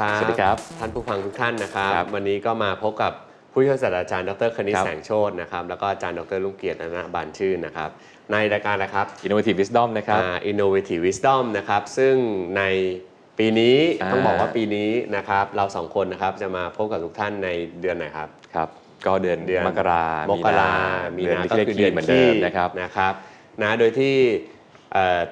วัสดีครับสวัสดีครับท่านผู้ฟังทุกท่านนะครับครับวันนี้ก็มาพบกับผู้ช่วยศาสตราจารย์ดรคณิตครับแสงโชตนะครับแล้วก็อาจารย์ดรลุงเกียรติอนันต์บานชื่นนะครับในรายการนะครับ Innovative Wisdom นะครับอ่า Innovative Wisdom นะครับซึ่งในปีนี้อ่าต้องบอกว่าปีนี้นะครับเราสองคนนะครับจะมาพบกับทุกท่านในเดือนไหนครับครับ ก็เดือนเดือนมกรามกรามีเดือนนาที่ก็เลขคือคีเดือนเหมือนเดิมนะครับนะครับนะโดยที่เอ่อ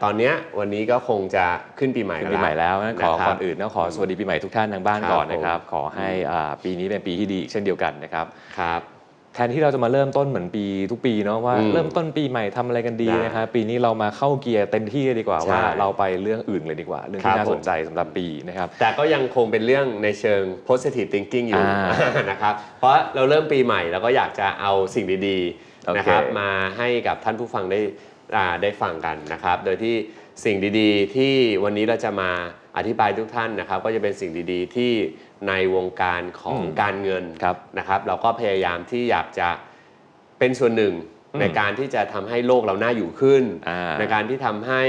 ตอนเนี้ยวันนี้ก็คงจะขึ้นปีใหม่ปีใหม่แล้วงั้นขอนะครับก่อนอื่นต้องขอสวัสดีปีใหม่ทุกท่านทางบ้านครับก่อนนะครับผมขอให้อ่าปีนี้เป็นปีที่ดีเช่นเดียวกันนะครับครับแทนที่เราจะมาเริ่มต้นเหมือนปีทุกปีเนาะว่าอืมเริ่มต้นปีใหม่ทำอะไรกันดีได้นะครับปีนี้เรามาเข้าเกียร์เต็มที่เลยดีกว่าใช่ว่าเราไปเรื่องอื่นเลยดีกว่า เรื่องครัที่บน่าผมสนใจสำหรับปีนะครับแต่ก็ยังคงเป็นเรื่องในเชิง positive thinking อยู่อ่านะครับเพราะเราเริ่มปีใหม่เราก็อยากจะเอาสิ่งดีโอๆเคนะครับมาให้กับท่านผู้ฟังได้อ่า ได้ฟังกันนะครับ โดยที่สิ่งดีๆ ที่วันนี้เราจะมาอธิบายทุกท่านนะครับ ก็จะเป็นสิ่งดีๆ ที่ในวงการของการเงินครับนะครับ เราก็พยายามที่อยากจะเป็นส่วนหนึ่งอืมในการที่จะทำให้โลกเราน่าอยู่ขึ้นอ่าในการที่ทำให้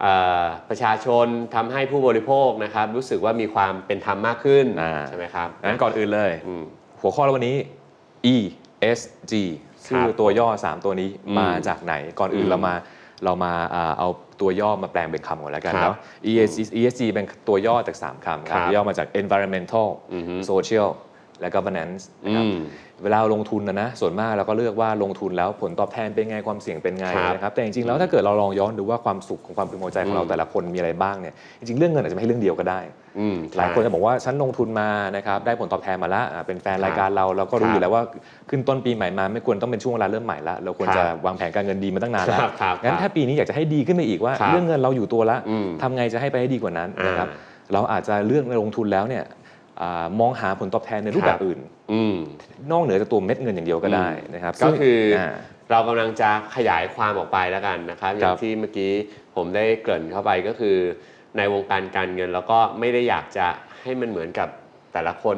เอ่อประชาชนทำให้ผู้บริโภคนะครับ รู้สึกว่ามีความเป็นธรรมมากขึ้นอ่าใช่ไหมครับงั้นก่อนอื่นเลยอืมหัวข้อวันนี้ ESG ชื่อครับตัวย่อ 3 ตัวนี้อืมมาจากไหนก่อนอื่อืนมเรามาเรามาอ่าเอาตัวย่อมาแปลงเป็นคำก่อนแล้วกันครับเนาะ ESG ESG เป็นตัวย่อจาก 3คำคครัรับบย่อมาจาก environmental อือฮึ social และ governance นะครับอืมเวลาลงทุนนะนะส่วนมากเราก็เลือกว่าลงทุนแล้วผลตอบแทนเป็นไงความเสี่ยงเป็นไงครับนะครับแต่จริงๆแล้วถ้าเกิดเราลองย้อนดูว่าความสุขของความพึงพอใจของเราอืมแต่ละคนมีอะไรบ้างเนี่ยจริงๆเรื่องเงินอาจจะไม่ใช่เรื่องเดียวก็ได้อืม หลายคนใช่จะบอกว่าฉันลงทุนมานะครับได้ผลตอบแทนมาละอ่าเป็นแฟนครับรายการเราเราก็รู้ครับอยู่แล้วว่าขึ้นต้นปีใหม่มาไม่ควรต้องเป็นช่วงเวลาเริ่มใหม่ละเราควรครับจะวางแผนการเงินดีมาตั้งนานแล้วครับครับงั้นครับถ้าปีนี้อยากจะให้ดีขึ้นไปอีกว่าครับเรื่องเงินเราอยู่ตัวละอืมทำไงจะให้ไปให้ดีกว่านั้นอ่านนะครับเราอาจจะเลือกลงทุนแล้วเนี่ยอ่ามองหาผลตอบแทนในรูปแบบอื่นอืมนอกเหนือจากตัวเม็ดเงินอย่างเดียวก็ได้นะครับก็คืออาเรากำลังจะขยายความออกไปแล้วกันนะครับอคย่ารังบที่เมื่อกี้ผมได้เกริ่นเข้าไปก็คือ ในวงการการเงินเราก็ไม่ได้อยากจะให้มันเหมือนกับแต่ละคน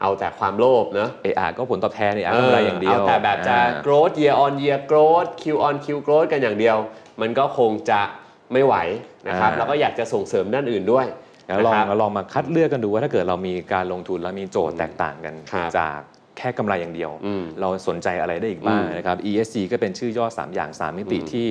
เอาแต่ความโลภเนอะเออก็ผลตอบแทนเนี่ยกำไรอย่างเดียวเอาแต่แบบจะอ่า growth year on year growth Q on Q growth กันอย่างเดียว มันก็คงจะไม่ไหวนะครับอ่าแล้วก็อยากจะส่งเสริมด้านอื่นด้วยแล้วลองนะครับแล้วลองมาคัดเลือกกันดูว่าถ้าเกิดเรามีการลงทุนแล้วมีโจทย์แตกต่างกันครับจาก แค่กำไรอย่างเดียวอืมเราสนใจอะไรได้อีกบ้างอืมนะครับ ESG ก็เป็นชื่อย่อ 3 อย่าง 3 มิติอืมที่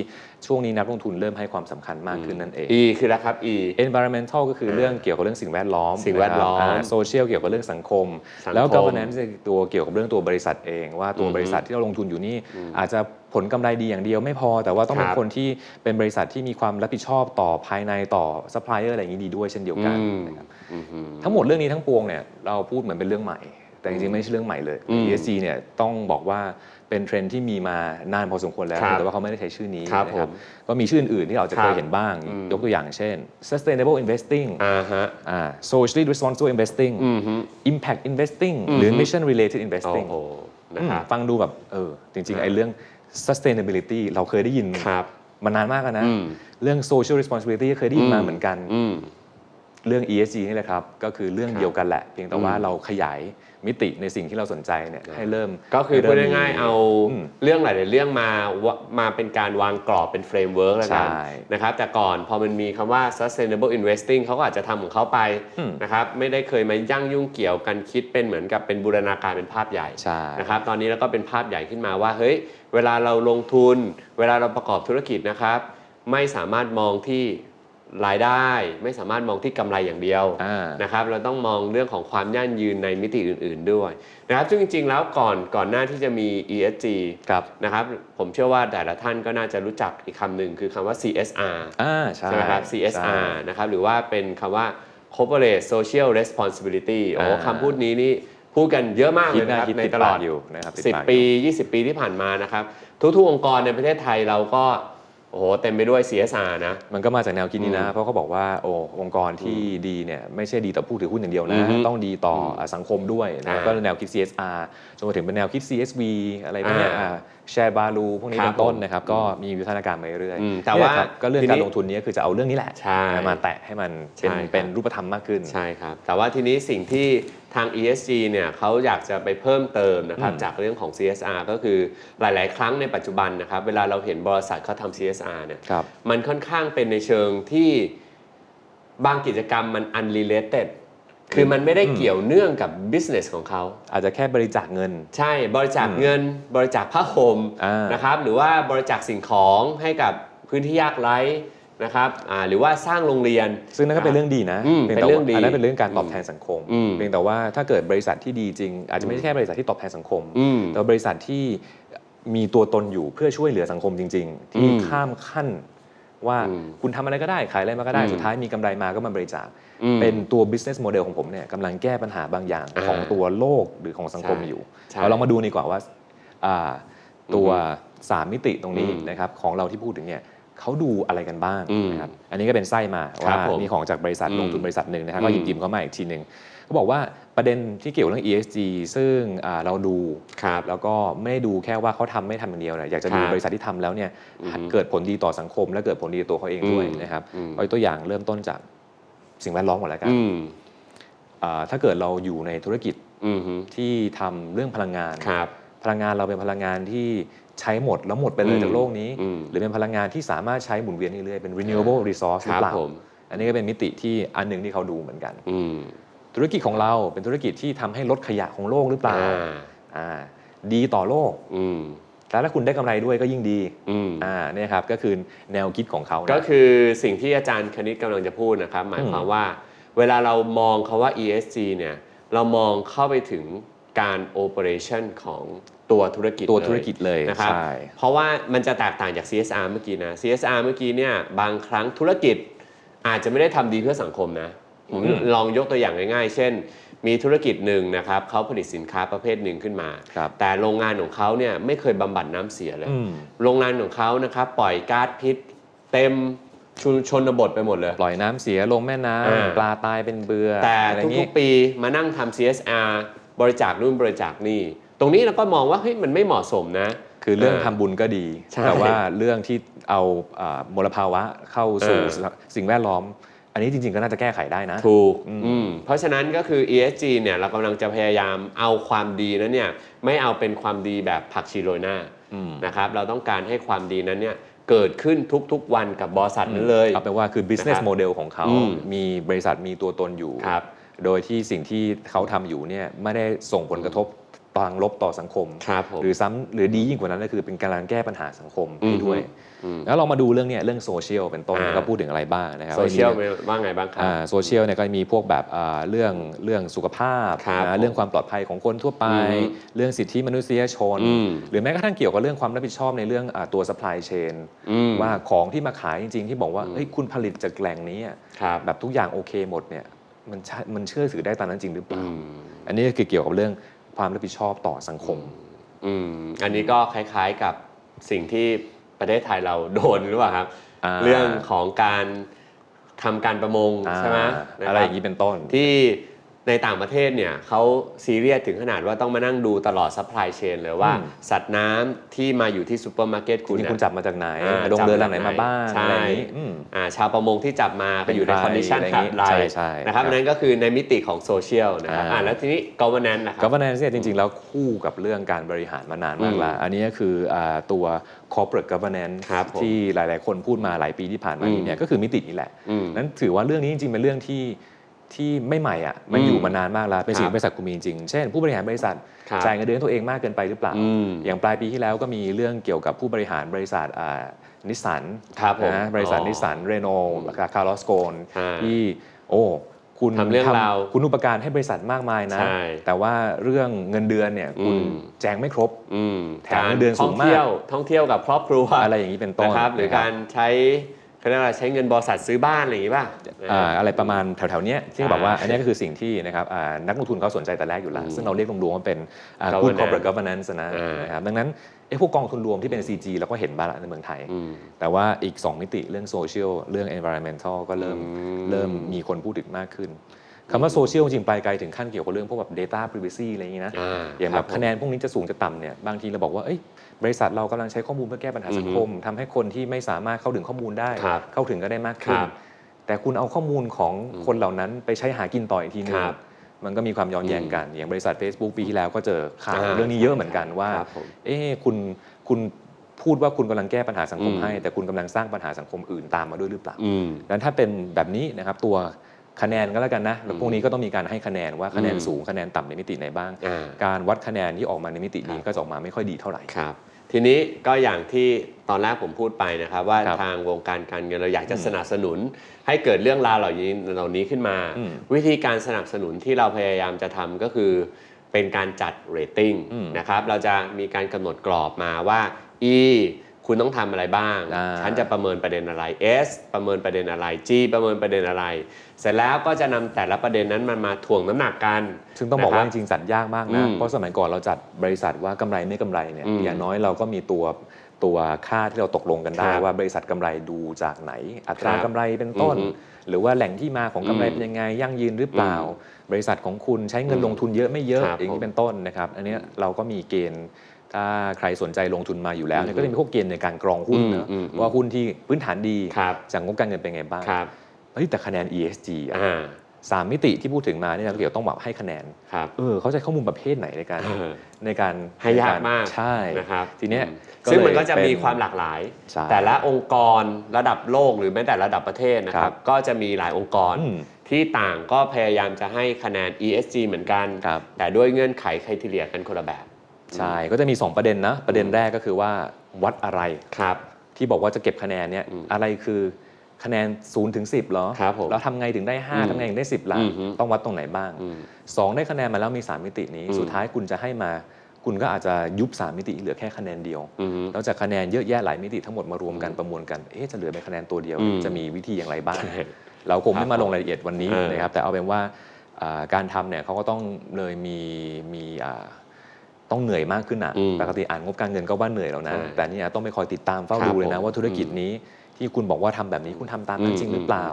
ช่วงนี้นักลงทุนเริ่มให้ความสำคัญมากขึ้นนั่นเอง E คือนะครับ E environmental ก็คือเรื่องเกี่ยวกับเรื่องสิ่งแวดล้อมสิ่งแวดล้อมนะครับา social เกี่ยวกับเรื่องสังคมสังคมแล้ว governance คือตัวเกี่ยวกับเรื่องตัวบริษัทเอง ว่าตัวอืมบริษัทที่เราลงทุนอยู่นี่อาจจะผลกำไรดีอย่างเดียวไม่พอ แต่ว่าต้องเป็นครับคนที่เป็นบริษัทที่มีความรับผิดชอบต่อภายในต่อ supplier อะไรอย่างนี้ดีด้วยเช่นเดียวกันอืมนะครับอืมอืมทั้งหมดเรื่องนี้ทั้งปวงเนี่ยเราพูดเหมือนเป็นเรื่องใหม่ แต่จริงๆไม่ใช่เรื่องใหม่เลยอืม ESG เนี่ยต้องบอกว่าเป็นเทรนด์ที่มีมานานพอสมควรแล้วครับแต่ว่าเขาไม่ได้ใช้ชื่อนี้ครับนะผมก็มีชื่ออื่นๆที่เราจะเคครัยบเห็นบ้างอืมยกตัวอย่างเช่น sustainable investing อ่าฮะอ่า socially responsible investing อืมฮึ impact investing อืมหรือ mission related โอ้ investing โหนะอืมครับฟังดูแบบเออจริงครัๆบไอ้เรื่อง sustainability เราเคยได้ยินครับมานานมากแล้วนะอืมเรื่อง social responsibility ก็เคยได้ยินมาเหมือนกันอืมเรื่อง ESG นี่แหละครับ ก็คือเรื่องครับเดียวกันแหละ เพียงแต่ว่าอืมเราขยาย มิติในสิ่งที่เราสนใจเนี่ยให้เริ่มก็คือให้พูดเริ่มง่ายๆเอาอืมเรื่องหลายๆเรื่องมาวะมาเป็นการวางกรอบเป็นเฟรมเวิร์กแล้วกันใช่นะครับแต่ก่อนพอมันมีคำว่า sustainable investing เขาก็อาจจะทำของเขาไปอืมนะครับไม่ได้เคยมายั่งยุ่งเกี่ยวกันคิดเป็นเหมือนกับเป็นบูรณาการเป็นภาพใหญ่ใช่นะครับตอนนี้เราก็เป็นภาพใหญ่ขึ้นมาว่าเฮ้ยเวลาเราลงทุน เวลาเราประกอบธุรกิจนะครับไม่สามารถมองที่ รายได้ไม่สามารถมองที่กำไรอย่างเดียวอ่านะครับเราต้องมองเรื่องของความยั่งยืนในมิติอื่น ๆด้วยนะครับซึ่งจริง ๆ แล้วก่อนก่อนหน้าที่จะมี ESG ครับนะครับผมเชื่อว่าแต่ละท่านก็น่าจะรู้จักอีกคำหนึ่งคือคำว่า CSR อ่าใช่ใช่ไหมครับใช่ CSR นะครับหรือว่าเป็นคำว่า Corporate Social Responsibility โอ้อ่าคำพูดนี้นี่พูดกันเยอะมากคิเลดยหน้านะครับคิดในติดตลอปาดกอยู่นะครับติดปาก10 ปี 20 ปีที่ผ่านมานะครับทุกๆองค์กรในประเทศไทยเราก็โอ้โหเต็มไปด้วย CSR นะ มันก็มาจากแนวคิดนี้นะอืมเพราะเขาบอกว่าโอ้องค์กรที่ดีเนี่ยไม่ใช่ดีต่อผู้ถือหุ้นอย่างเดียวนะอือฮึต้องดีต่ออสังคมด้วยนะอ่าก็แนวคิด CSR จนมาถึงเป็นแนวคิด CSV อะไรพวกเนี้ยอ่าแชร์บาลูพวกนี้ครับเป็นต้นผมนะครับ ก็มีวิวัฒนาการมาเรื่อยอืมๆแต่ว่าเนี่ยครับก็เรื่องทีนี้การลงทุนนี้คือจะเอาเรื่องนี้แหละใช่มาแตะให้มันเป็นใช่ครับเป็นรูปธรรมมากขึ้นใช่ครับแต่ว่าทีนี้สิ่งที่ ทาง ESG เนี่ยเขาอยากจะไปเพิ่มเติมนะครับอืมจากเรื่องของ CSR ก็คือหลาย ๆ ครั้งในปัจจุบันนะครับเวลาเราเห็นบริษัทเขาทำ CSR เนี่ยครับมันค่อนข้างเป็นในเชิงที่บางกิจกรรมมัน unrelated คือมันไม่ได้อืมเกี่ยวเนื่องกับ business ของเขา อาจจะแค่บริจาคเงิน ใช่บริจาคอืมเงิน บริจาคผ้าห่มอ่านนะครับหรือว่าบริจาคสิ่งของให้กับพื้นที่ยากไร้ นะครับอ่าหรือว่าสร้างโรงเรียน ซึ่งนั่นก็เป็นเรื่องดีนะอืมพียเป็นแต่เรื่ว่าองดีอันนั้นเป็นเรื่องการตอบแทนสังคมอืมเพียงแต่ว่าถ้าเกิดบริษัทที่ดีจริง อาจจะไม่ใช่แค่บริษัทที่ตอบแทนสังคม อืมแต่ว่าบริษัทที่มีตัวตนอยู่เพื่อช่วยเหลือสังคมจริง ๆ ที่อืมข้ามขั้นว่าอืมคุณทำอะไรก็ได้ขายอะไรมาก็ได้อืมสุดท้ายมีกำไรมาก็มาบริจาค อืมเป็นตัว business model ของผมเนี่ยกำลังแก้ปัญหาบางอย่างอ่าของตัวโลกหรือของสังคมใช่อยู่ใช่เราลองมาดูดีกว่าว่าอ่าตัวสามมิติตรงนี้อืม นะครับของเราที่พูดถึงเนี่ย เขาดูอะไรกันบ้างอืมนะครับอันนี้ก็เป็นไส้มาครัว่าบผมมีของจากบริษัทอืมลงทุนบริษัทหนึ่งนะครับอืมก็หยิบยืมเข้ามาอีกทีหนึ่งเขาบอกว่าประเด็นที่เกี่ยวเรื่อง ESG ซึ่งอ่าเราดูครับแล้วก็ไม่ได้ดูแค่ว่าเขาทำไม่ทำอย่างเดียวนะอยากจะดูครับบริษัทที่ทำแล้วเนี่ยอือฮึเกิดผลดีต่อสังคม และเกิดผลดีต่อตัวเขาเองด้วยอืมนะครับอืมเอาตัวอย่างเริ่มต้นจากสิ่งแวดล้อมก่อนแล้วกันอืมอ่าถ้าเกิดเราอยู่ในธุรกิจอืมฮึที่ทำเรื่องพลังงานครับพลังงานเราเป็นพลังงานที่ ใช้หมดแล้วหมดไปเลยอืมจากโลกนี้อืมหรือเป็นพลังงานที่สามารถใช้หมุนเวียนเรื่อยๆเป็น renewable resource หครือรับเปล่าผมอันนี้ก็เป็นมิติที่อันหนึ่งที่เขาดูเหมือนกันอืมธุรกิจของเราเป็นธุรกิจที่ทำให้ลดขยะของโลกหรือเปล่าอ่าอ่าดีต่อโลกอืมแล้วถ้าคุณได้กำไรด้วยก็ยิ่งดีอืมอ่าเนี่ยครับก็คือแนวคิดของเขานะก็คือสิ่งที่อาจารย์คณิตกำลังจะพูดนะครับ หมายความว่า เวลาเรามองคาว่า ESG เนี่ย เรามองเข้าไปถึงการ operation ของ ตัวธุรกิจตัวเลยธุรกิจเลยนะครับใช่เพราะว่ามันจะแตกต่างจาก CSR เมื่อกี้นะ CSR เมื่อกี้เนี่ยบางครั้งธุรกิจอาจจะไม่ได้ทำดีเพื่อสังคมนะผมอืมลองยกตัวอย่างง่ายๆ เช่น มีธุรกิจหนึ่งนะครับเขาผลิตสินค้าประเภทหนึ่งขึ้นมาครับแต่โรงงานของเขาเนี่ยไม่เคยบำบัดน้ำเสียเลยอืมโรงงานของเขานะครับปล่อยก๊าซพิษเต็มชุมชนบทไปหมดเลย ปล่อยน้ำเสียลงแม่น้อ่าำปลาตายเป็นเบือ แต่อะไรอย่างทุงี้กๆปีมานั่งทำ CSR บริจาคนู่นบริจาคนี่ ตรงนี้เราก็มองว่าเฮ้ยมันไม่เหมาะสมนะ คือเรื่องเออทำบุญก็ดี ใช่แต่ว่าเรื่องที่เอาอ่ามลภาวะเข้าสู่เออ สิ่งแวดล้อม อันนี้จริงๆก็น่าจะแก้ไขได้นะ ถูกอืมอืมเพราะฉะนั้นก็คือ ESG เนี่ยเรากำลังจะพยายามเอาความดีนั้นเนี่ยไม่เอาเป็นความดีแบบผักชีโรยหน้าอืม นะครับเราต้องการให้ความดีนั้นเนี่ยเกิดขึ้นทุกๆวันกับบริษัทนั้นเลย เอาเป็นว่าคือ business นะครับ model ของเขา อืมมีบริษัทมีตัวตนอยู่ ครับ โดยที่สิ่งที่เขาทำอยู่เนี่ยไม่ได้ส่งผลกระทบ ทางลบต่อสังคมครับผมหรือซ้ำหรือดียิ่งกว่านั้นก็คือเป็นการแก้ปัญหาสังคมอืมให้ด้วยอืมแล้วเรามาดูเรื่องเนี้ยเรื่องโซเชียลเป็นต้นอ่าก็พูดถึงอะไรบ้างนะครับโซเชียลว่ามีว่าไงบ้างครับอ่าโซเชียลเนี่ยก็มีพวกแบบอ่าเรื่องเรื่องสุขภาพครับนะเรื่องความปลอดภัยของคนทั่วไปอืมเรื่องสิทธิมนุษยชนอืมหรือแม้กระทั่งเกี่ยวกับเรื่องความรับผิดชอบในเรื่องอาตัว supply chain อืมว่าของที่มาขายจริง ๆ ที่บอกว่าอืมเฮ้ยคุณผลิตจากแหล่งนี้อะครับแบบทุกอย่างโอเคหมดเนี่ยมันใช่มันเชื่อถือได้ตามนั้นจริงหรือเปอืล่ามอันนี้ก็คือเกี่ยวกับเรื่อง ความรับผิดชอบต่อสังคม อืมอันนี้ก็คล้ายๆกับสิ่งที่ประเทศไทยเราโดนหรือเปล่าครับอ่าเรื่องของการทำการประมงอ่าใช่ไหมนคบอะไรอย่างนี้เป็นต้นที่ ในต่างประเทศเนี่ยเขาซีเรียสถึงขนาดว่าต้องมานั่งดูตลอดซัพพลายเชนเลยว่าอืมสัตว์น้ำที่มาอยู่ที่ซูเปอร์มาร์เก็ตคุคุณณนี่เนี่ยคุณจับมาจากไหนอ่าลงเรือจับลำไหนมาบ้างใช่อะไรอย่างนี้อืม อ่าชาวประมงที่จับมาก็อยู่ในเป็นใครคอนดิชันอะไรอคย่ารังบนี้ไรใช่ใช่นะครับครับนั่นก็คือในมิติของโซเชียลนะครับอ่า อ่าแล้วทีนี้ governance นะครับ governance เนี่ยจริง ๆ แล้วคู่กับเรื่องการบริหารมานานมากอืมแล้ว อันนี้ก็คืออาตัว corporate governance ครับผมที่หลาย ๆ คนพูดมาหลายปีที่ผ่านมาอืมนี้เนี่ยก็คือมิตินี้แหละ อืมนั้นถือว่าเรื่องนี้จริง ๆ เป็นเรื่องที่ ที่ไม่ใหม่อะมันอืมอยู่มานานมากแล้วเป็นสิ่งครับที่บริษัทคุณมีจริงเช่นผู้บริหารบริษัทครับจ่ายเงินเดือนตัวเองมากเกินไปหรือเปล่าอืมอย่างปลายปีที่แล้วก็มีเรื่องเกี่ยวกับผู้บริหารบริษัทนิสสันครับผมนะบริษัทอ๋อนิสสันเรโนคาร์ลอสโกนใช่ที่โอ้คุณทำเรื่องราวคุณอุปการให้บริษัทมากมายนะใช่แต่ว่าเรื่องเงินเดือนเนี่ยคุณอืมแจงไม่ครบอืมแถมเงินเดือนสูงมากท่องเที่ยวท่องเที่ยวกับครอบครัวอะไรอย่างนี้เป็นต้นนะครับหรือนะคบการใช้ เขาเรียกว่าใช้เงินบริษัทซื้อบ้านอะไรอย่างนี้ป่ะอ่าอะไรประมาณแถวๆเนี้ยที่อ่าบอกว่าอันเนี้ยก็คือสิ่งที่นะครับอ่านักลงทุนเขาสนใจแต่แรกอยู่แล้วอืมซึ่งเราเรียกรวมๆว่าเป็นอ่า Governance good corporate governance นะอ่านนะครับดังนั้นไอ้พวกกองทุนรวมที่เป็น CG เราก็เห็นบ้างละในเมืองไทยอืมแต่ว่าอีก 2 มิติเรื่องโซเชียลเรื่อง environmental ก็เริ่มอืมเริ่มมีคนพูดถึงมากขึ้นคำว่าโซเชียลจริงๆไปไกลถึงขั้นเกี่ยวกับเรื่องพวกแบบ data privacy อะไรอย่างนี้นะอ่าอย่างคแบรับบผมคะแนนพวกนี้จะสูงจะต่ำเนี่ยบางทีเราบอกว่าเอ้ย บริษัทเรากำลังใช้ข้อมูลเพื่อแก้ปัญหาสังคมทำให้คนที่ไม่สามารถเข้าถึงข้อมูลได้ครับเข้าถึงก็ได้มากขึ้นครับแต่คุณเอาข้อมูลของคนเหล่านั้นไปใช้หากินต่ออีกทีนึงครับมันก็มีความย้อนแย้งกัน อย่างบริษัท Facebook ปีที่แล้วก็เจอข่าวอ่าเรื่องนี้เยอะเหมือนกันว่าครับผมเอ๊ะคุณคุณพูดว่าคุณกำลังแก้ปัญหาสังคมอืมให้ แต่คุณกำลังสร้างปัญหาสังคมอื่นตามมาด้วยหรือเปล่าอืมดังนั้นถ้าเป็นแบบนี้นะครับตัวคะแนนก็แล้วกันนะแล้วพวกนี้ก็ต้องมีการให้คะแนนว่าคะแนนอืมสูงคะแนนต่ำในมิติไหนบ้างอ่าการวัดคะแนนที่ออกมาในมิตินี้ครับก็จะออกมาไม่ค่อยดีเท่าไหร่ครับ ทีนี้ก็อย่างที่ตอนแรกผมพูดไปนะครับ ว่าครับทางวงการการเงินเราอยากจะอืมสนับสนุน ให้เกิดเรื่องราวเหล่านี้เหล่านี้ขึ้นมา อืมวิธีการสนับสนุนที่เราพยายามจะทำก็คือ เป็นการจัดเรตติ้งอืมนะครับเราจะมีการกำหนดกรอบมาว่า E คุณต้องทำอะไรบ้างอ่าฉันจะประเมินประเด็นอะไร S ประเมินประเด็นอะไร G ประเมินประเด็นอะไร เสร็จแล้วก็จะนำแต่ละประเด็นนั้นมันมาถ่วงน้ำหนักกัน ซึ่งต้องบอกว่านะคจบริงๆจัดยากมากอืนะมเพราะสมัยก่อนเราจัดบริษัทว่ากำไรไม่กำไรเนี่ยอืมอย่างน้อยเราก็มีตัวตัวค่าที่เราตกลงกันได้ครับว่าบริษัทกำไรดูจากไหน อัตราครับกำไรเป็นต้นอืมหรือว่าแหล่งที่มาของกำไรอืมเป็นยังไง ยั่งยืนหรือเปล่าอืบริษัทของคุณใช้เงินอืมลงทุนเยอะไม่เยอะครับอย่างผนี้มเป็นต้นนะครับ อันเนี้ยเราก็มีเกณฑ์ ถ้าใครสนใจลงทุนมาอยู่แล้วเนี่ยอืมก็จะมีพวกเกณฑ์ในการกรองหุ้นเนอะอืมอืมว่าหุ้นที่พื้นฐานดีครับจากงบการเงินเป็นไงบ้างครับเฮ้ยแต่คะแนน ESG อะอ่าสามมิติที่พูดถึงมาเนี่ยเราเกี่ยวต้องแบบให้คะแนนครับเออเขาใช้ข้อมูลประเภทไหนในการเออในการให้ยากในรมากใช่นะครับทีเนี้ยอืมก็ซึ่งเลยมันก็จะมีเป็นความหลากหลายใช่แต่ละองค์กรระดับโลกหรือแม้แต่ระดับประเทศนะคครัรับบก็จะมีหลายองค์กรอืมที่ต่างก็พยายามจะให้คะแนน ESG เหมือนกันครับแต่ด้วยเงื่อนไขค r i ทีเรียกันคนละแบบ ใช่ก็จะมี 2 ประเด็นนะ ประเด็นแรกก็คือว่าวัดอะไรครับที่บอกว่าจะเก็บคะแนนเนี่ยอืมอะไรคือคะแนน0ูนย์ถึงสิเหรอครับผมแล้วทำไงถึงได้อืม5ทำไงถึงได้ 10ล่ะอืมฮึต้องวัดตรงไหนบ้างอืม2ได้คะแนนมาแล้วมี 3 มิตินี้อืมสุดท้ายคุณจะให้มา คุณก็อาจจะยุบ 3 มิติเหลือแค่คะแนนเดียวอืมแล้วจากคะแนนเยอะแยะหลายมิติทั้งหมดมารวมกันประมวลกันเอ๊ะจะเหลือเป็นคะแนนตัวเดียวอืมจะมีวิธีอย่างไรบ้างใช่เราคงครัไม่บมาลงรายละเอียดวันนี้เออนะครับแต่เอาเป็นว่าอ่าการทำเนี่ยเขาก็ต้องเลยมีมีอ่า ต้องเหนื่อยมากขึ้นอะอืมปกติอ่านงบการเงินก็ว่าเหนื่อยแล้วนะใช่แต่นี่ต้องไปคอยติดตามเฝ้าครับดูเลยนะผมว่าธุรกิจนี้ที่คุณบอกว่าทำแบบนี้คุณทำตามนั้นอืมจริงหรือเปล่า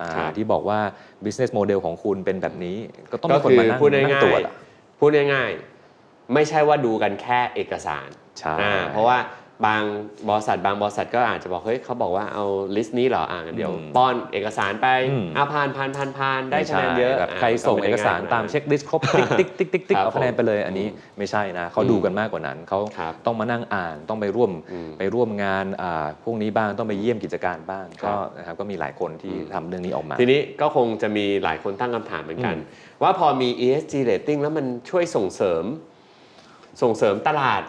อ่าครับที่บอกว่า business model ของคุณเป็นแบบนี้ ก็ต้องก็มีคนคือมานั่งพูดนั่งง่าตรวยจอะๆพูดง่ายๆ ไม่ใช่ว่าดูกันแค่เอกสารใช่อ่าเพราะว่า บางบริษัทบางบริษัทก็อาจจะบอกเฮ้ยเขาบอกว่าเอาลิสต์นี้เหรออ่างั้นเดี๋ยวอืมป้อนเอกสารไปอืมอ่าผ่านผ่านผ่านผ่านได้ม่คะแนนเยอะแบบอ่าใครส่งไม่เอได้กสารง่ยตามขนดนั้นเช็คลิสต์ครบติ๊กติ๊กติ๊กติ๊กติ๊กครับเอาคะแนนไปเลยอันนี้อืมไม่ใช่นะเขาดูกันมากกว่านั้นเขาครับต้องมานั่งอ่านต้องไปร่วมอืมไปร่วมงานอ่าพวกนี้บ้างต้องไปเยี่ยมกิจการบ้างครับก็นะครับก็มีหลายคนที่อืมทำเรื่องนี้ออกมา ทีนี้ก็คงจะมีหลายคนตั้งคำถามเหมือนกันอืมว่าพอมี ESG rating แล้วมันช่วยส่งเสริม ส่งเสริมตลาด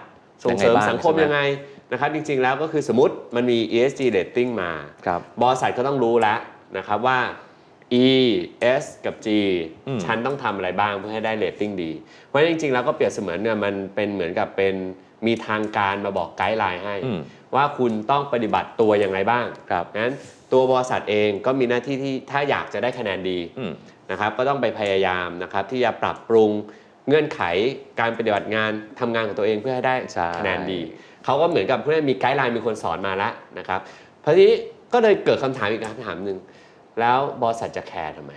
ส่งเสริมยังไงบ้างสังคมใช่ไหมยังไง นะครับจริงๆแล้วก็คือสมมติมันมี ESG rating มาครับบริษัทก็ต้องรู้แล้วนะครับว่า E S กับ G อืมฉันต้องทำอะไรบ้างเพื่อให้ได้เรตติ้งดี เพราะฉะนั้นจริงๆแล้วก็เปรียบเสมือนเนี่ยมันเป็นเหมือนกับเป็นมีทางการมาบอกไกด์ไลน์ให้อืมว่าคุณต้องปฏิบัติตัวยังไงบ้างครับงั้นตัวบริษัทเองก็มีหน้าที่ที่ถ้าอยากจะได้คะแนนดีอืมนะครับก็ต้องไปพยายามนะครับที่จะปรับปรุงเงื่อนไขการปฏิบัติงานทำงานของตัวเองเพื่อให้ได้ใช่คะแนนดี เขาก็เหมือนกับเพื่อนมีไกด์ไลน์มีคนสอนมาแล้วนะครับเพราะทีนี้ก็เลยเกิดคำถามอีกคำถามหนึ่งแล้วบริษัทจะแคร์ทำไม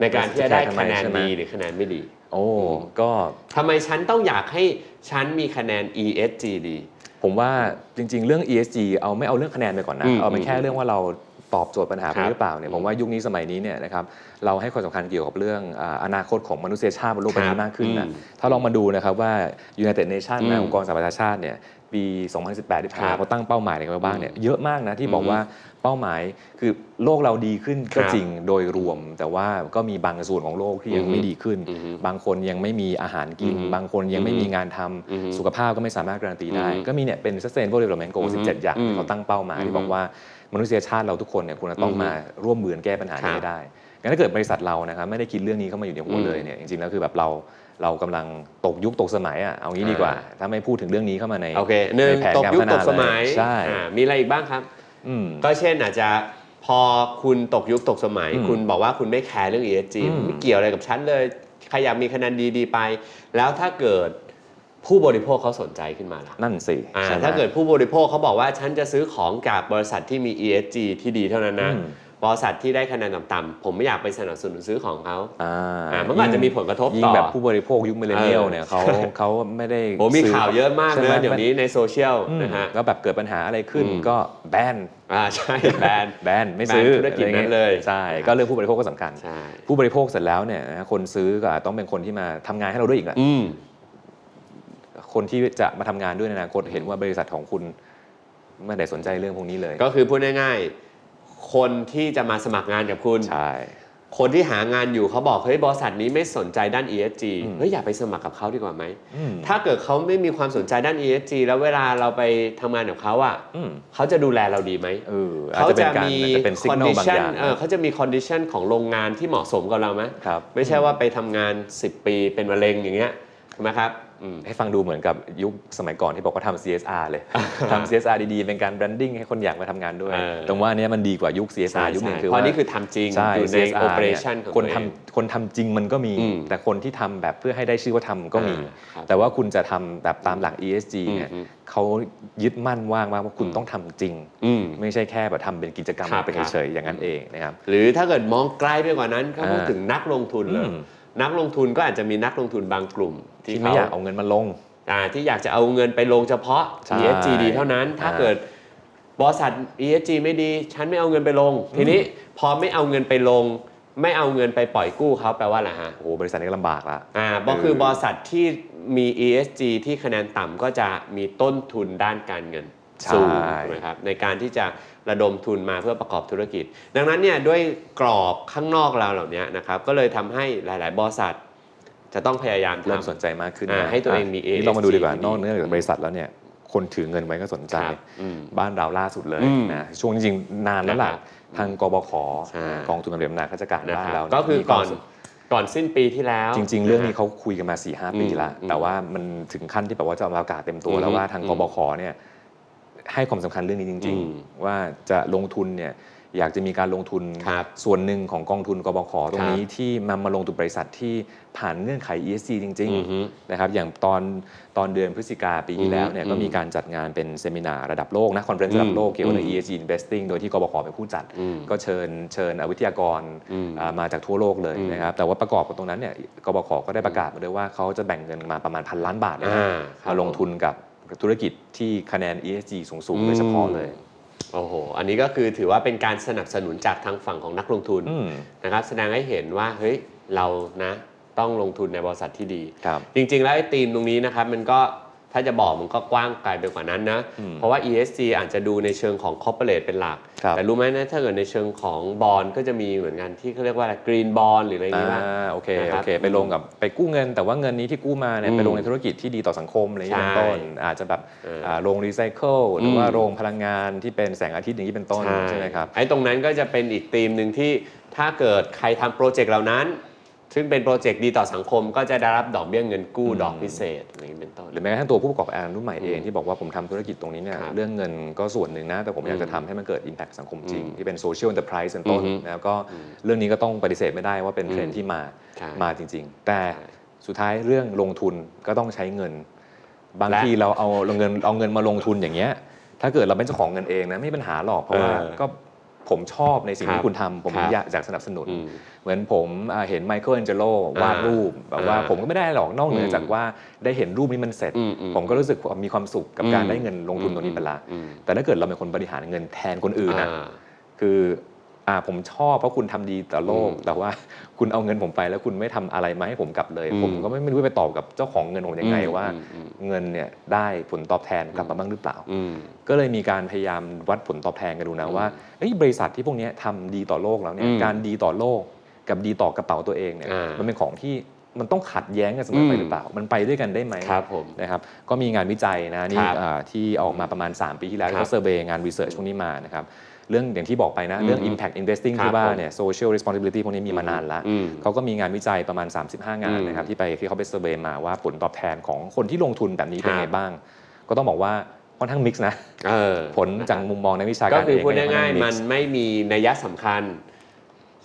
ในการที่จะได้คะแนนดีหรือคะแนนไม่ดี โอ้ก็ทำไมฉันต้องอยากให้ฉันมีคะแนน ESG ดี ผมว่าจริง ๆ เรื่อง ESG เอาไม่เอาเรื่องคะแนนไปก่อนนะอืมเอาไปแค่อืมเรื่องว่าเราตอบโจทย์ปัญหาครับหรือเปล่าเนี่ยผมว่ายุคนี้สมัยนี้เนี่ยนะครับเราให้ความสำคัญเกี่ยวกับเรื่องอ่าอนาคตของมนุษยชาติบนโลกใบครันี้บมากขึ้นนะอืมถ้าลองมาดูนะครับว่า United Nations อืนะมองค์กรสหประชาชาติเนี่ย ปี 2018 ที่ผ่านครัมาบเขาตั้งเป้าหมายอะไรกันไว้บ้างเนี่ยเยอะมากนะที่บอกอืมว่าเป้าหมายคือโลกเราดีขึ้นก็ครับจริงโดยรวม แต่ว่าก็มีบางส่วนของโลกที่ยังอืมไม่ดีขึ้นอืมบางคนยังไม่มีอาหารกินอืมบางคนยังไม่มีงานทำอืมสุขภาพก็ไม่สามารถการันตีได้อืมก็มีเนี่ยเป็น sustainable development goal อืม17 อย่างอืมที่เขาตั้งเป้าหมายอืมที่บอกว่ามนุษยชาติเราทุกคนเนี่ยควรจะต้องอืมมาร่วมมือกันแก้ปัญหาครันี้บให้ได้งั้นถ้าเกิดบริษัทเรานะครับไม่ได้คิดเรื่องนี้เข้ามาอยู่ในหัวอืมเลยเนี่ยจริงๆแล้วคือแบบเรา เรากำลังตกยุคตกสมัยอะเอางี้ดีกว่าอ่า ถ้าไม่พูดถึงเรื่องนี้เข้ามาในโอเคหนึ่งในแผนตกการยุคพัฒนาตกสมัยเลยใช่อ่ามีอะไรอีกบ้างครับอืมก็เช่นอาจจะพอคุณตกยุคตกสมัยอืมคุณบอกว่าคุณไม่แคร์เรื่อง ESG อืมไม่เกี่ยวอะไรกับฉันเลยใครอยากมีคะแนนดีๆไป แล้วถ้าเกิดผู้บริโภคเขาสนใจขึ้นมาล่ะ นั่นสิอ่าใช่ไหมถ้าเกิดผู้บริโภคเขาบอกว่าฉันจะซื้อของจากบริษัทที่มี ESG ที่ดีเท่านั้นนะอืม บริษัทที่ได้คะแนนต่ำๆผมไม่อยากไปสนับสนุนซื้อของเขาอ่าอ่ามันก็อาจจะมีผลกระทบยิ่งต่อแบบผู้บริโภคยุคมิเลเนียลเออเนี่ยเขาเขาไม่ได้โอ้มีซื้ข่าวเยอะมากใช่เลไหมยเดี๋ยวนี้ในโซเชียลอืมนะฮะก็แบบเกิดปัญหาอะไรขึ้นอืมก็แบนอ่าใช่แบรนด์แบนไม่ซื้อแบนธุรกิจนั้นเลยใช่ก็เรื่องผู้บริโภคก็สำคัญใช่ผู้บริโภคเสร็จแล้วเนี่ยนะคนซื้อก็อาจต้องเป็นคนที่มาทำงานให้เราด้วยอีกแหละอืมคนที่จะมาทำงานด้วยในอนาคตเห็นว่าบริษัทของคุณไม่ได้สนใจเรื่องพวกนี้เลย ก็คือพูดง่ายๆ คนที่จะมาสมัครงานกับคุณ ใช่ คนที่หางานอยู่เขาบอกเฮ้ยบริษัทนี้ไม่สนใจด้าน ESG อืมเฮ้ยอย่าไปสมัครกับเขาดีกว่าไหมอืมถ้าเกิดเขาไม่มีความสนใจด้าน ESG แล้วเวลาเราไปทำงานกับเขาอะอืม เขาจะดูแลเราดีไหม เอออาจเขาจะเป็นจะการมีอาจจะเป็นสัญคอนญาณดิบางชัอนย่างเออเขาจะมีคอนดิชันของโรงงานที่เหมาะสมกับเราไหมครับ ไม่ใช่ว่าไปทำงาน 10 ปีเป็นมะเร็งอย่างเงี้ยใช่ไหมครับอืม ให้ฟังดูเหมือนกับยุคสมัยก่อนที่บอกว่าทำ CSR เลยทำ CSR ดีๆ เป็นการ branding ให้คนอยากมาทำงานด้วยเออตรงว่าอันเนี้ยมันดีกว่ายุคใช่ CSR ยุคหนึ่งคือเพราะว่านี่คือทำจริงใช่อยู่ใน CSR โอเปอเรเนี่ยชันของคนตัวเองทำคนทำจริงมันก็มีอืมแต่คนที่ทำแบบเพื่อให้ได้ชื่อว่าทำก็มีอ่าครับแต่ว่าคุณจะทำแบบตามหลัก ESG เนี่ยอืมเขายึดมั่นว่างมากว่าคุณต้องทำจริงอืมไม่ใช่แค่แบบทำเป็นกิจกรรมครับไปเฉยๆอย่างนั้นเองนะครับหรือถ้าเกิดมองไกลไปกว่านั้นเขาพูดอ่าถึงนักลงทุนเลยอืม นักลงทุนก็อาจจะมีนักลงทุนบางกลุ่ม ที่ที่ไม่เขาอยากเอาเงินมาลงอ่าที่อยากจะเอาเงินไปลงเฉพาะใช่ ESG ดีเท่านั้น ถ้าอ่าเกิดบริษัท ESG ไม่ดี ฉันไม่เอาเงินไปลง ทีนี้พอไม่เอาเงินไปลง ไม่เอาเงินไปปล่อยกู้เขาแปลว่าอะไรฮะ โอ้โหบริษัทนี้ก็ลำบากละอ่าก็คือบริษัทที่มี ESG ที่คะแนนต่ำก็จะมีต้นทุนด้านการเงินสูงใช่ถูกไหมครับในการที่จะ ระดมทุนมาเพื่อประกอบธุรกิจ ดังนั้นเนี่ยด้วยกรอบข้างนอกเราเหล่านี้นะครับก็เลยทำให้หลาย ๆ บริษัท จะต้องพยายามเริ่มทำสนใจมากขึ้นอ่านะให้ตัวเองมีะนี่เรามาดูดีกว่า ASG นอกเหนือจากบริษัทแล้วเนี่ยคนถือเงินไว้ก็สนใจครับอืมบ้านเราล่าสุดเลยอืมนะช่วงจริงๆนานแล้วล่ะนะครับทางกบขใช่กองทุนบำเหน็จบำนาญข้าราชการนะบ้านครับเราก็คือมีก่อนวามสุขก่อนสิ้นปีที่แล้ว จริง ๆ เรื่องนี้เขาคุยกันมา4ีหปีละอืมแต่ว่ามันถึงขั้นที่แบบว่าจะเอาประกาศเต็มตัวอืมแล้วว่าทางอืมกบขเนี่ย ให้ความสำคัญเรื่องนี้จริงอืมๆว่าจะลงทุนเนี่ยอยากจะมีการลงทุนครับส่วนหนึ่งของกองทุนกบขตรงนี้ครับที่นำมาลงทุนบริษัทที่ผ่านเงื่อนไข ESG จริงอือฮึๆนะครับอย่างตอนตอนเดือนพฤศจิกาปีที่แล้วเนี่ยอืมก็มีการจัดงานเป็นเซมินาระดับโลกนะคอนเฟอเรนซ์ระดับโลกเกี่ยวกับเรื่องอืม ESG investing โดยที่กบขเป็นผู้จัดอืมก็เชิญเชิญวิทยากรอืมอ่ามาจากทั่วโลกเลยอืมนะครับแต่ว่าประกอบกับตรงนั้นเนี่ยกบขก็ได้ประกาศมาด้วยว่าเขาจะแบ่งเงินมาประมาณพันล้านบาทนะอ่าครับมาลงทุนกับ ธุรกิจที่คะแนน ESG สูงๆโดยเฉพาะเลย โอ้โห อันนี้ก็คือถือว่าเป็นการสนับสนุนจากทางฝั่งของนักลงทุนอืม นะครับ แสดงให้เห็นว่าเฮ้ยเรานะต้องลงทุนในบริษัทที่ดี ครับ จริงๆ แล้วไอ้ธีมตรงนี้นะครับมันก็ ถ้าจะบอกมันก็กว้างไกลไปกว่านั้นนะอืมเพราะว่า ESG อาจจะดูในเชิงของ corporate เป็นหลักครับแต่รู้ไหมนะถ้าเกิดในเชิงของบอลก็จะมีเหมือนกันที่เขาเรียกว่าอะไร green bond หรืออะไรอย่างอ่นี้ป่ะาโอเคนะครับโอเค ไปลงกับไปกู้เงิน แต่ว่าเงินนี้ที่กู้มาเนี่ยอืมไปลงในธุรกิจที่ดีต่อสังคมอะไรอย่างนี้เป็นใช่ต้น อาจจะแบบเอออ่าโรงรีไซเคิลหรือว่าอืมโรงพลังงานที่เป็นแสงอาทิตย์อย่างนี้เป็นต้นใช่ไหมครับไอ้ตรงนั้นก็จะเป็นอีกธีมหนึ่งที่ถ้าเกิดใครทำโปรเจกต์เหล่านั้น ซึ่งเป็นโปรเจกต์ดีต่อสังคม ก็จะได้รับดอกเบี้ยเงินกู้อืมดอกพิเศษอะไรอย่างนี้เป็นต้น หรือแม้กระทั่งตัวผู้ประกอบการรุ่นใหม่เองอืมที่บอกว่าผมทำธุรกิจตรงนี้เนี่ยครับเรื่องเงินก็ส่วนหนึ่งนะ แต่ผมอยากจะอืมทำให้มันเกิด Impact สังคมจริงอืมที่เป็น Social Enterprise เป็นต้นอือฮึแล้วก็เรื่องนี้ก็ต้องปฏิเสธไม่ได้ว่าเป็นเทรนอืด์มที่มาใช่มาจริง ๆ แต่สุดท้ายเรื่องลงทุนก็ต้องใช้เงิน บางและทีเราเอาเงินเอาเงินมาลงทุนอย่างเงี้ยถ้าเกิดเราเป็นเจ้าของเงินเองนะไม่มีปัญหาหรอกเพราะว่าเออก็ ผมชอบในสิ่งครัที่บคุณทำผมครับอยากอยากสนับสนุนอืมเหมือนผมอ่าเห็นไมเคิลแองเจโลวาดรูปแบบว่าอ่าผมก็ไม่ได้หรอกนอกเหนืออมจากว่าได้เห็นรูปนี้มันเสร็จอืมอืมผมก็รู้สึกมีความสุขกับอืมการได้เงินลงทุนตรงนี้ไปละอืมแต่ถ้าเกิดเราเป็นคนบริหารเงินแทนคนอื่นนะอ่าคือ อ่าผมชอบเพราะคุณทำดีต่อโลกอืมแต่ว่าคุณเอาเงินผมไปแล้วคุณไม่ทำอะไรมาให้ผมกลับเลยอืมผมก็ไม่ไม่รู้ไปตอบกับเจ้าของเงินผมยังไงว่าอืมอืมเงินเนี่ยได้ผลตอบแทนกลับมาบ้างหรือเปล่าอืมก็เลยมีการพยายามวัดผลตอบแทนกันดูนะอืมว่าเอ้ยบริษัทที่พวกเนี้ยทำดีต่อโลกแล้วเนี่ยอืมการดีต่อโลก กับดีต่อกระเป๋าตัวเองเนี่ยอ่ามัมันเป็นของที่มันต้องขัดแย้งกันเสมอไปอืมหรือเปล่า มันไปด้วยกันได้ไหมครับผมนะครับ ก็มีงานวิจัยนะนี่ครับอ่าที่ออกมาประมาณ 3 ปีที่แล้วครับเขาเซอร์เวย์งานวิจัยช่วงนี้มานะครับ เรื่องอย่างที่บอกไปนะ เรื่องอืม impact investing ครับที่ว่าผมเนี่ย social responsibility พวกนี้มีมานานแล้วอืมเขาก็มีงานวิจัยประมาณ 35 งานอืมนะครับที่ไปที่เขาไปเซอร์เวย์มาว่าผลตอบแทนของคนที่ลงทุนแบบนี้เป็นครับไงบ้าง ก็ต้องบอกว่าค่อนข้างมิกซ์นะเออผลจากมุมมองในกวิชาก็การคือเองพูดก็ง่ายค่อข้ๆมัน mix ไม่มีนัยยะสำคัญ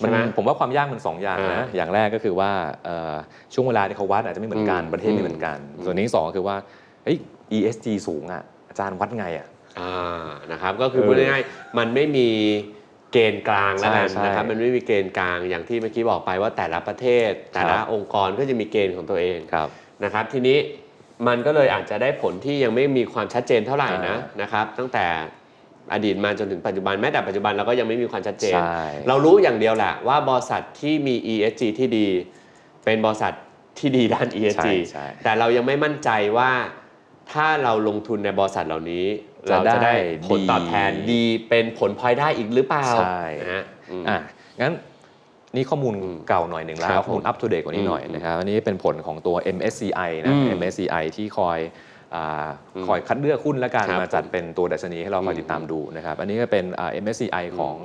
มัใช่นไหมผมว่าความยากมันสองอย่างอ่านะอย่างแรกก็คือว่าเอ่อช่วงเวลาที่เขาวัดอาจจะไม่เหมือนกันอืมประเทศไม่เหมือนกันอืมส่วนนี้สองคือว่าเอ้ย ESG สูงอะอาจารย์วัดไงอะ อ่านะครับก็คือเออพูดง่ายๆมันไม่มีเกณฑ์กลางแล้วกันใช่ใช่นะครับมันไม่มีเกณฑ์กลางอย่างที่เมื่อกี้บอกไปว่าแต่ละประเทศ แต่ละครับ องค์กรก็จะมีเกณฑ์ของตัวเองครับ นะครับ ทีนี้มันก็เลยอาจจะได้ผลที่ยังไม่มีความชัดเจนเท่าไหร่นะอ่านนะครับ ตั้งแต่อดีตมาจนถึงปัจจุบันแม้แต่ปัจจุบันเราก็ยังไม่มีความชัดเจน ใช่ เรารู้อย่างเดียวแหละว่าบริษัทที่มี ESG ที่ดี เป็นบริษัทที่ดีด้าน ESG ใช่ใช่แต่เรายังไม่มั่นใจว่าถ้าเราลงทุนในบริษัทเหล่านี้จะ เราจะได้ได้ผลตอบแทนดีดีเป็นผลพลอยได้อีกหรือเปล่าใช่นะฮะอืมอะงั้นนี่ข้อมูลอืมเก่าหน่อยหนึ่งแล้วครับข้อมูล up to date กว่านี้หน่อยอืมนะครับอันนี้เป็นผลของตัว MSCI นะอืม MSCI ที่คอยอาอืมคอยคัดเลือกหุ้นและการครับมาจัดเป็นตัวดัชนีให้เราคอยอืมติดตามดูนะครับ อันนี้ก็เป็นอ่า MSCI ของ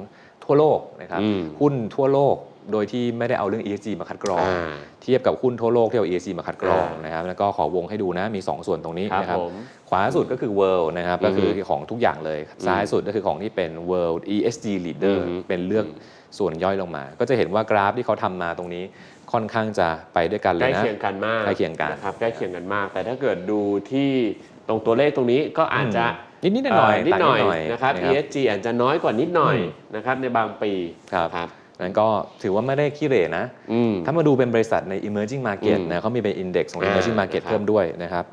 ทั่วโลกนะครับอืมหุ้นทั่วโลก โดยที่ไม่ได้เอาเรื่อง ESG มาคัดกรองอ่าเทียบกับหุ้นทั่วโลกที่เอา ESG มาคัดกรองอ่านนะครับแล้วก็ขอวงให้ดูนะมี 2 ส่วนตรงนี้ครับนะครับผมขวาสุดก็คือ world นะครับอือฮึก็คือของทุกอย่างเลยซ้ายสุดก็คือของที่เป็น world ESG leader อือฮึเป็นเลือกส่วนย่อยลงมา ก็จะเห็นว่ากราฟที่เขาทำมาตรงนี้ค่อนข้างจะไปด้วยกันเลใกล้ยนะเคียงกันมากใกล้เคียงกันนะครับใกล้เคียงกันมาก แต่ถ้าเกิดดูที่ตรงตัวเลขตรงนี้ก็อาจจะนิดนิดๆหน่อยเนิดหน่อยต่างนะครับนะครับ ESG อาจจะน้อยกว่านิดหน่อยอืมนะครับในบางปีครับครับ นั้นก็ถือว่าไม่ได้ขี้เหร่นะอืมถ้ามาดูเป็นบริษัทใน emerging market อืมนะเขามีเป็น index ของอ่า emerging market นะครับเพิ่มด้วยนะครับ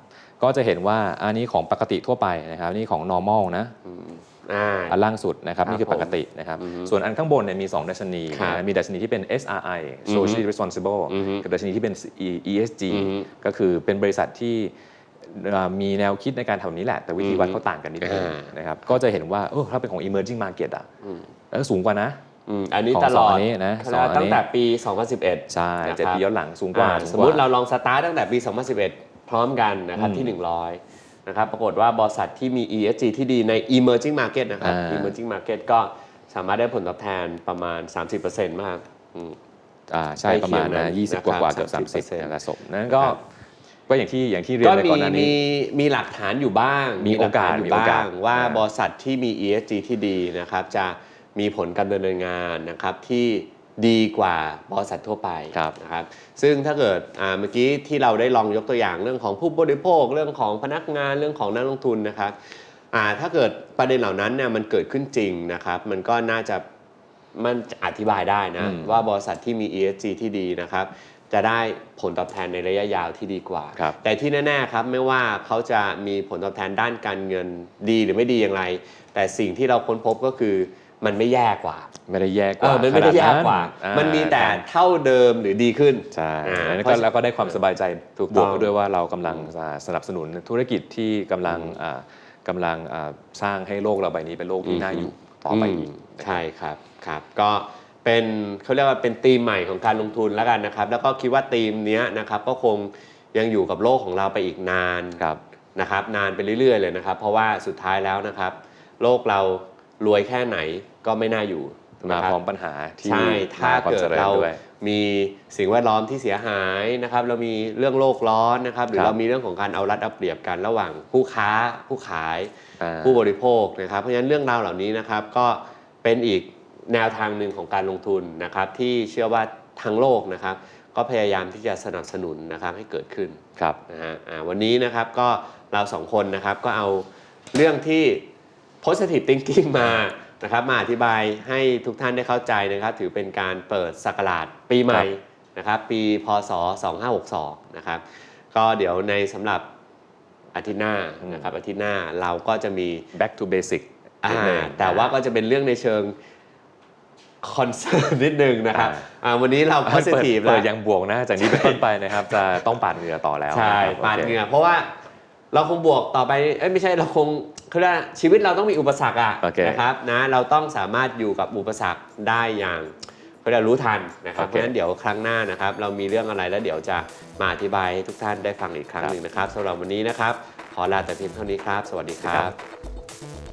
ก็จะเห็นว่าอันนี้ของปกติทั่วไปนะครับ นี่ของ normal นะอืมอ่าอันล่างสุดนะครับครับนี่คือปกตินะครับอือฮึส่วนอันข้างบนเนี่ยมี 2 ดัชนีครับนะมีดัชนีที่เป็น SRI อือฮึ Socially Responsible อือฮึกับดัชนีที่เป็น E- ESG อือฮึก็คือเป็นบริษัทที่เอ่อมีแนวคิดในการทำแบบนี้แหละ แต่วิธีวัดเขาต่างกันนิดนึงอ่านะครับก็จะเห็นว่าเออถ้าเป็นของ emerging market อะอืมแล้วสูงกว่านะ อืมอันนี้ของตลอสองดอันนี้นะเขาสองอันนี้ตั้งแต่ปี 2011 ใช่นะครับ เจ็ดปีย้อนหลังสูงกว่าอ่าสูงสกมว่ มติเราลองสตาร์ทตั้งแต่ปี 2011 พร้อมกันนะครับอืมที่ 100 นะครับ ปรากฏว่าบริษัทที่มี ESG ที่ดีใน emerging market นะครับ อ่า emerging market ก็สามารถได้ผลตอบแทนประมาณ 30%มากอืม อ่าใช่ใกล้ประมาณเคียงนะนั้นยี่สิบนะกครับว่าๆเกือบสามสิบ30%นะครับสมนั้นก็ครับ ก็อย่างที่อย่างที่เรียนก็ไปมีก่อนหน้านี้มีมีหลักฐานอยู่บ้างมีหลัฐนโอกาสอยู่มีโอกาบ้าสงว่าอ่าบริษัทที่มี ESG ที่ดีนะครับ จะ มีผลการดำเนินงานนะครับที่ดีกว่าบริษัททั่วไปครับนะครับ ซึ่งถ้าเกิดอ่าเมื่อกี้ที่เราได้ลองยกตัวอย่างเรื่องของผู้บริโภค เรื่องของพนักงานเรื่องของนักลงทุนนะครับอ่าถ้าเกิดประเด็นเหล่านั้นเนี่ยมันเกิดขึ้นจริงนะครับ มันก็น่าจะมันจะอธิบายได้นะอืมว่าบริษัทที่มี ESG ที่ดีนะครับ จะได้ผลตอบแทนในระยะยาวที่ดีกว่าครับแต่ที่แน่ๆครับไม่ว่าเขาจะมีผลตอบแทนด้านการเงินดีหรือไม่ดีอย่างไร แต่สิ่งที่เราค้นพบก็คือ มันไม่แย่กว่า ไม่ได้แย่กเอว่าอมันไม่ได้แย่กว่าขนดมันมีแต่อ่าเท่าเดิมหรือดีขึ้นใช่อ่าแล้วเพก็ราะแล้วก็ได้ความสบายใจถูกบวกต้องด้วยว่าเรากำลังอ่าสนับสนุนธุรกิจที่กำลังอ่ากำลังอ่าสร้างให้โลกเราใบนี้เป็นโลกที่น่าอยู่ต่อไปอีกมใช่ครับครับก็เป็นเขาเรียกว่าเป็นธีมใหม่ของการลงทุนแล้วกันนะครับ แล้วก็คิดว่าธีมเนี้ยนะครับก็คงยังอยู่กับโลกของเราไปอีกนานครับนะครับ นานไปเรื่อย ๆ เลยนะครับ เพราะว่าสุดท้ายแล้วนะครับ โลกเรารวยแค่ไหน ก็ไม่น่าอยู่มานะคบพร้อมปัญหาที่ใช่ถ้าควมเกิดจญเราด้วยมีสิ่งแวดล้อมที่เสียหายนะครับ เรามีเรื่องโลกร้อนนะครับ หรือครับเรามีเรื่องของการเอารัดเอาเปรียบกันระหว่างผู้ค้าผู้ขายอ่าผู้บริโภคนะครับ เพราะฉะนั้นเรื่องราวเหล่านี้นะครับก็เป็นอีกแนวทางหนึ่งของการลงทุนนะครับ ที่เชื่อว่าทั้งโลกนะครับ ก็พยายามที่จะสนับสนุนนะครับให้เกิดขึ้นครับนะฮะอ่าวันนี้นะครับก็เราสองคนนะครับก็เอาเรื่องที่ positive thinking มา นะครับมาอธิบายให้ทุกท่านได้เข้าใจนะครับ ถือเป็นการเปิดสักราชปีใหม่นะครับปีพศ 2562 นะครับก็เดี๋ยวในสำหรับอาทิตย์หน้านะครับอาทิตย์หน้าเราก็จะมี back to basic อ่านิดนึงแต่ว่าก็จะเป็นเรื่องในเชิงคอนเซิร์นนิดนึงนะครับอ่าอ่าวันนี้เราเปิด positive เปิแล้ดวยังบวกนะ จากนี้เป็นต้นไปนะครับ จะต้องปาดเหงื่อต่อแล้วใช่นะครับปาดโคเหงื่อเพราะว่า เราคงบวกต่อไปเอ้ยไม่ใช่เราคงคือว่าชีวิตเราต้องมีอุปสรรคอะโอเคนะครับนะเราต้องสามารถอยู่กับอุปสรรคได้อย่างเขาเรียกรู้ทันนะครับโอเพเคราะฉะนั้นเดี๋ยวครั้งหน้านะครับ เรามีเรื่องอะไรแล้วเดี๋ยวจะมาอธิบายให้ทุกท่านได้ฟังอีกครั้งครับหนึ่งนะครับสำหรับวันนี้นะครับ ขอลาแต่เพียงเท่านี้ครับ สวัสดีคครัรับบ